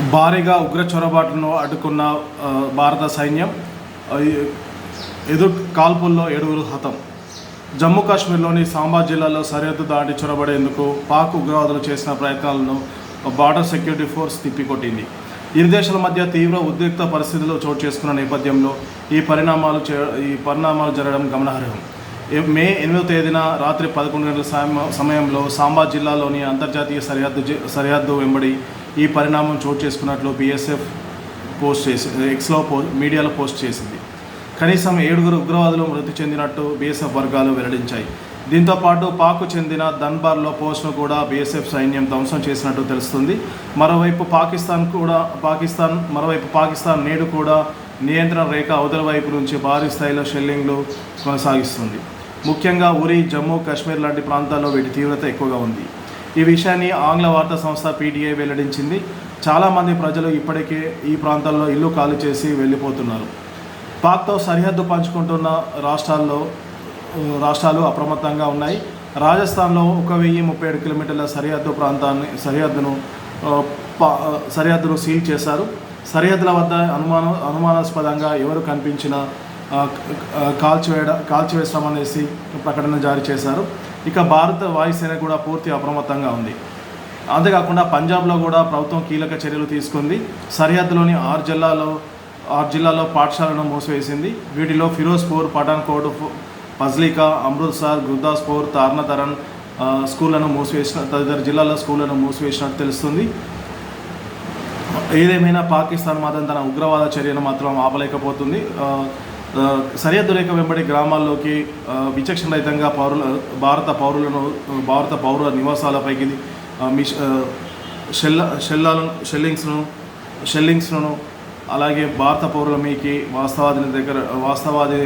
భారీగా ఉగ్ర చొరబాట్లను అడ్డుకున్న భారత సైన్యం ఎదు కాల్పుల్లో ఏడుగురు హతం. జమ్మూ కాశ్మీర్లోని సాంబా జిల్లాలో సరిహద్దు దాటి చొరబడేందుకు పాక్ ఉగ్రవాదులు చేసిన ప్రయత్నాలను బార్డర్ సెక్యూరిటీ ఫోర్స్ తిప్పికొట్టింది. ఇరు దేశాల మధ్య తీవ్ర ఉద్రిక్త పరిస్థితులు చోటు చేసుకున్న నేపథ్యంలో ఈ పరిణామాలు చే- ఈ పరిణామాలు జరగడం గమనార్హం. మే ఎనిమిదో తేదీన రాత్రి పదకొండు గంటల సమయంలో సాంబా జిల్లాలోని అంతర్జాతీయ సరిహద్దు సరిహద్దు వెంబడి ఈ పరిణామం చోటు చేసుకున్నట్లు బీఎస్ఎఫ్ పోస్ట్ చేసి ఎక్స్లో పో మీడియాలో పోస్ట్ చేసింది. కనీసం ఏడుగురు ఉగ్రవాదులు మృతి చెందినట్టు బీఎస్ఎఫ్ వర్గాలు వెల్లడించాయి. దీంతో పాటు పాకు చెందిన దన్బార్లో పోస్ట్ను కూడా బీఎస్ఎఫ్ సైన్యం ధ్వంసం చేసినట్టు తెలుస్తుంది. మరోవైపు పాకిస్తాన్ కూడా పాకిస్తాన్ మరోవైపు పాకిస్తాన్ నేడు కూడా నియంత్రణ రేఖ అవతల వైపు నుంచి భారీ స్థాయిలో షెల్లింగ్లు కొనసాగిస్తుంది. ముఖ్యంగా ఉరి జమ్మూ కాశ్మీర్ లాంటి ప్రాంతాల్లో వీటి తీవ్రత ఎక్కువగా ఉంది. ఈ విషయాన్ని ఆంగ్ల వార్తా సంస్థ పీటీఐ వెల్లడించింది. చాలామంది ప్రజలు ఇప్పటికే ఈ ప్రాంతాల్లో ఇల్లు ఖాళీ చేసి వెళ్ళిపోతున్నారు. పాక్తో సరిహద్దు పంచుకుంటున్న రాష్ట్రాల్లో రాష్ట్రాలు అప్రమత్తంగా ఉన్నాయి. రాజస్థాన్లో ఒక వెయ్యి ముప్పై ఏడు కిలోమీటర్ల సరిహద్దు ప్రాంతాన్ని సరిహద్దును పా- సరిహద్దును సీల్ చేశారు. సరిహద్దుల వద్ద అనుమానం అనుమానాస్పదంగా ఎవరు కనిపించినా కాల్చివేయడ కాల్చివేస్తామనేసి ప్రకటన జారీ చేశారు. ఇక భారత వాయుసేన కూడా పూర్తి అప్రమత్తంగా ఉంది. అంతేకాకుండా పంజాబ్లో కూడా ప్రభుత్వం కీలక చర్యలు తీసుకుంది. సరిహద్దులోని ఆరు జిల్లాలో ఆరు జిల్లాలో పాఠశాలను మూసివేసింది. వీటిలో ఫిరోజ్పూర్ పఠాన్కోట్ పజ్లికా ఫజ్లికా అమృత్సర్ గుర్దాస్పూర్ తార్నతరన్ స్కూళ్ళను మూసివేసిన తదితర జిల్లాల స్కూళ్ళను మూసివేసినట్టు తెలుస్తుంది. ఏదేమైనా పాకిస్తాన్ మాత్రం తన ఉగ్రవాద చర్యను మాత్రం ఆపలేకపోతుంది. సరిహద్దు రేఖ వెంబడి గ్రామాల్లోకి విచక్షణ విచక్షణరహితంగా పౌరుల భారత పౌరులను భారత పౌరుల నివాసాలపైకి మిష మిష్ షెల్ల షెల్లాలను షెల్లింగ్స్ను షెల్లింగ్స్ను అలాగే భారత పౌరుల మీకి వాస్తవాది దగ్గర వాస్తవాది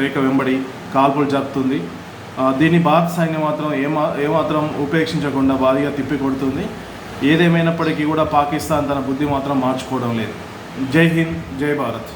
రేఖ వెంబడి కాల్పులు జరుపుతుంది. దీన్ని భారత సైన్యం మాత్రం ఏమా ఏమాత్రం ఉపేక్షించకుండా భారీగా తిప్పి కొడుతుంది ఏదేమైనప్పటికీ కూడా పాకిస్తాన్ తన బుద్ధి మాత్రం మార్చుకోవడం లేదు. జై హింద్ జై భారత్.